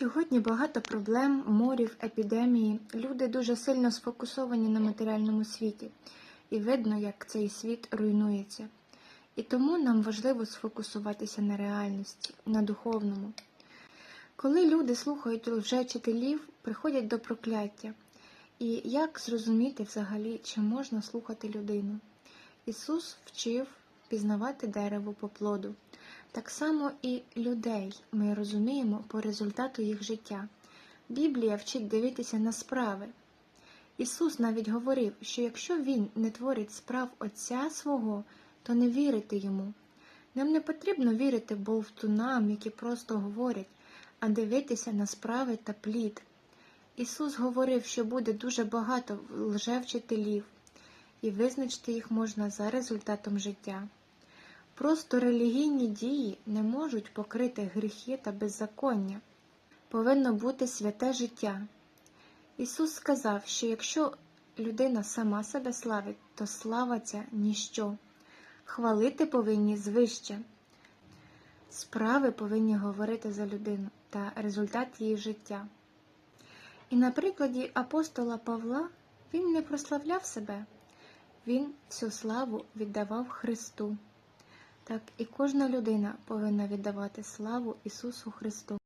Сьогодні багато проблем, морів, епідемії. Люди дуже сильно сфокусовані на матеріальному світі, і видно, як цей світ руйнується. І тому нам важливо сфокусуватися на реальності, на духовному. Коли люди слухають лжечителів, приходять до прокляття. І як зрозуміти взагалі, чи можна слухати людину? Ісус вчив пізнавати дерево по плоду. Так само і людей ми розуміємо по результату їх життя. Біблія вчить дивитися на справи. Ісус навіть говорив, що якщо Він не творить справ Отця свого, то не вірити йому. Нам не потрібно вірити бовтунам, які просто говорять, а дивитися на справи та плід. Ісус говорив, що буде дуже багато лжевчителів, і визначити їх можна за результатом життя. Просто релігійні дії не можуть покрити гріхи та беззаконня. Повинно бути святе життя. Ісус сказав, що якщо людина сама себе славить, то слава ця ніщо. Хвалити повинні звище. Справи повинні говорити за людину та результат її життя. І на прикладі апостола Павла він не прославляв себе, він всю славу віддавав Христу. Так і кожна людина повинна віддавати славу Ісусу Христу.